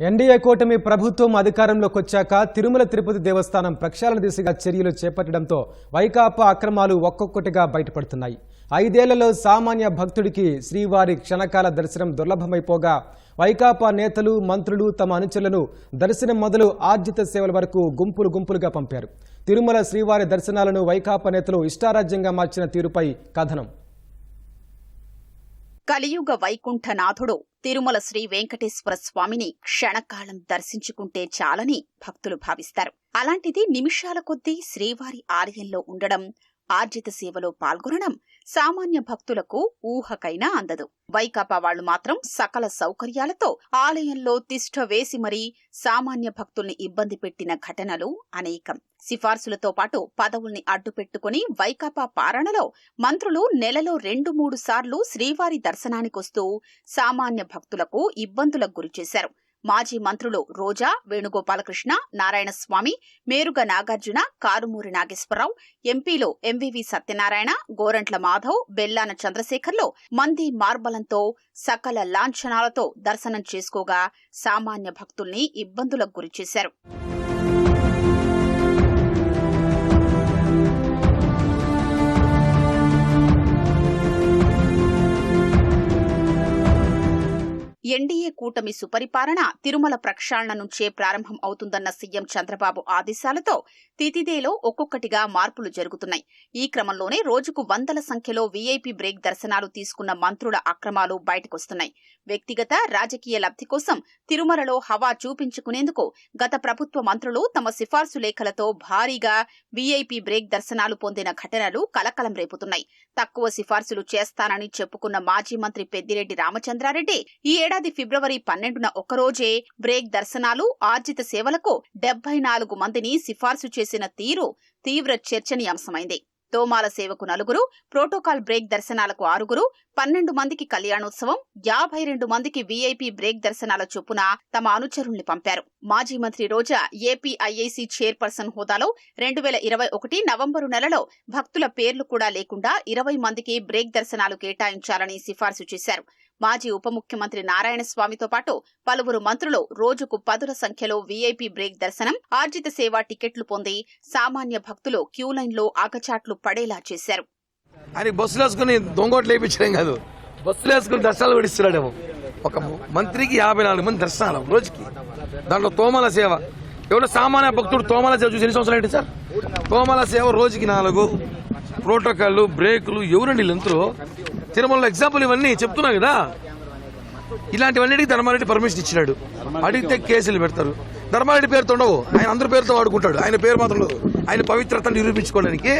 NDA కూటమి ప్రభుత్వం అధికారంలోకి వచ్చాక తిరుమల తిరుపతి దేవస్థానం ప్రక్షాళన దిశగా చర్యలు చేపట్టడంతో వైకాపా అక్రమాలు ఒక్కొక్కటిగా బయటపడుతున్నాయి. ఐదేళ్ళలో సామాన్య భక్తుడికి శ్రీవారి క్షణకాల దర్శనం దుర్లభమైపోగా వైకాపా నేతలు మంత్రులు తమ అనుచరులను దర్శనం మొదలు ఆర్జిత సేవల వరకు గుంపులు గుంపులుగా పంపారు. తిరుమల శ్రీవారి దర్శనాలను వైకాపా నేతలు ఇష్టారాజ్యంగా మార్చిన తీరుపై కథనం. కలియుగ వైకుంఠనాథుడు తిరుమల శ్రీ వెంకటేశ్వర స్వామిని క్షణకాలం దర్శించుకుంటే చాలని భక్తులు భావిస్తారు. అలాంటిది నిమిషాల కొద్దీ శ్రీవారి ఆలయంలో ఉండడం ఆర్జిత సేవలో పాల్గొనడం సామాన్య భక్తులకు ఊహకైనా అందదు. వైకాపా వాళ్ళు మాత్రం సకల సౌకర్యాలతో ఆలయంలో తిష్ట వేసి మరీ సామాన్య భక్తుల్ని ఇబ్బంది పెట్టిన ఘటనలు అనేకం. సిఫార్సులతో పాటు పదవుల్ని అడ్డుపెట్టుకుని వైకాపా పారణలో మంత్రులు నెలలో రెండు మూడు సార్లు శ్రీవారి దర్శనానికొస్తూ సామాన్య భక్తులకు ఇబ్బందులకు గురిచేశారు మాజీ మంత్రులు రోజా వేణుగోపాలకృష్ణ నారాయణస్వామి మేరుగ నాగార్జున కారుమూరి నాగేశ్వరరావు ఎంపీలో ఎంవివి సత్యనారాయణ గోరంట్ల మాధవ్ బెల్లాన చంద్రశేఖర్లో మంది మార్బలంతో సకల లాంఛనాలతో దర్శనం చేసుకోగా సామాన్య భక్తుల్ని ఇబ్బందులకు గురిచేశారు. ఎన్డీఏ కూటమి సుపరిపాలన తిరుమల ప్రక్షాళన నుంచే ప్రారంభం అవుతుందన్న సీఎం చంద్రబాబు ఆదేశాలతో తితిదేలో ఒక్కొక్కటిగా మార్పులు జరుగుతున్నాయి. ఈ క్రమంలోనే రోజుకు వందల సంఖ్యలో వీఐపీ బ్రేక్ దర్శనాలు తీసుకున్న మంత్రుల అక్రమాలు బయటకొస్తున్నాయి. వ్యక్తిగత రాజకీయ లబ్ధి కోసం తిరుమలలో హవా చూపించుకునేందుకు గత ప్రభుత్వ మంత్రులు తమ సిఫార్సు లేఖలతో భారీగా వీఐపీ బ్రేక్ దర్శనాలు పొందిన ఘటనలు కలకలం రేపుతున్నాయి. తక్కువ సిఫార్సులు చేస్తానని చెప్పుకున్న మాజీ మంత్రి పెద్దిరెడ్డి రామచంద్రారెడ్డి ఈ ఏడాది ఫిబ్రవరి పన్నెండున ఒకరోజే బ్రేక్ దర్శనాలు ఆర్జిత సేవలకు డెబ్బై నాలుగు మందిని సిఫార్సు చేసిన తీరు తీవ్ర చర్చనీయాంశమైంది. తోమాల సేవకు నలుగురు ప్రోటోకాల్ బ్రేక్ దర్శనాలకు ఆరుగురు పన్నెండు మందికి కళ్యాణోత్సవం యాభై రెండు మందికి వీఐపీ బ్రేక్ దర్శనాల చొప్పున తమ అనుచరుల్ని పంపారు. మాజీ మంత్రి రోజా ఏపీ చైర్పర్సన్ హోదాలో రెండు వేల ఇరవై ఒకటి నవంబరు నెలలో భక్తుల పేర్లు కూడా లేకుండా ఇరవై మందికి బ్రేక్ దర్శనాలు కేటాయించాలని సిఫార్సు చేశారు. మాజీ ఉప ముఖ్యమంత్రి నారాయణ స్వామితో పాటు పలువురు మంత్రులు రోజుకు పదుల సంఖ్యలో వీఐపీ బ్రేక్ దర్శనం ఆర్జిత సేవా టికెట్లు పొంది సామాన్య భక్తులు క్యూలైన్లో ఆకచాట్లు పడేలా చేశారు. ఆయన బస్సులు వేసుకుని దొంగోట్లు వేయించడం కాదు. బస్సులు వేసుకుని దర్శనాలు కూడా ఒక మంత్రికి యాభై నాలుగు మంది దర్శనాలు రోజుకి. దాంట్లో తోమల సేవ. ఎవడో సామాన్య భక్తుడు తోమల సేవ చూసి ఎన్ని సంవత్సరాలు ఏంటి సార్? తోమల సేవ రోజుకి నాలుగు. ప్రోటోకాల్ బ్రేకులు ఎవరండి వీళ్ళంతరూ తిరుమలలో ఎగ్జాంపుల్ ఇవన్నీ చెప్తున్నా కదా. ఇలాంటివన్నిటికి ధర్మారెడ్డి పర్మిషన్ ఇచ్చినాడు. అడిగితే కేసులు పెడతారు. ధర్మారెడ్డి పేరుతో ఉండవు. ఆయన అందరి పేరుతో వాడుకుంటాడు. ఆయన పేరు మాత్రం లేదు. ఆయన పవిత్రతను నిరూపించుకోవడానికి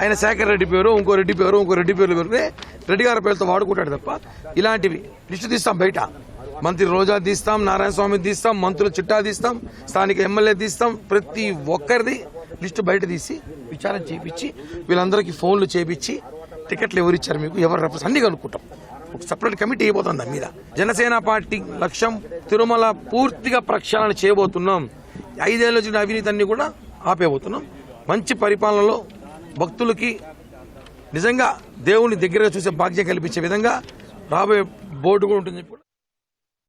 ఆయన శేఖర్ రెడ్డి పేరు ఇంకో రెడ్డి పేరు ఇంకో రెడ్డి పేరు పేరు రెడ్డి గారి పేరుతో వాడుకుంటాడు తప్ప ఇలాంటివి. లిస్టు తీస్తాం బయట. మంత్రి రోజా తీస్తాం నారాయణ స్వామి తీస్తాం మంత్రులు చిట్టా తీస్తాం స్థానిక ఎమ్మెల్యే తీస్తాం. ప్రతి ఒక్కరిది లిస్టు బయట తీసి విచారణ చేపించి వీళ్ళందరికీ ఫోన్లు చేపించి టికెట్లు ఎవరు ఇచ్చారు మీకు? ఎవరు రెఫరెన్స్ అన్ని కనుక్కుంటాం. ఒక సపరేట్ కమిటీ అయిపోతుంది దాని మీద. జనసేన పార్టీ లక్ష్యం తిరుమల పూర్తిగా ప్రక్షాళన చేయబోతున్నాం. ఐదేళ్ళ వచ్చిన అవినీతి అన్ని కూడా ఆపేయబోతున్నాం. మంచి పరిపాలనలో భక్తులకి నిజంగా దేవుని దగ్గరగా చూసే భాగ్యం కల్పించే విధంగా రాబోయే బోర్డు కూడా ఉంటుంది.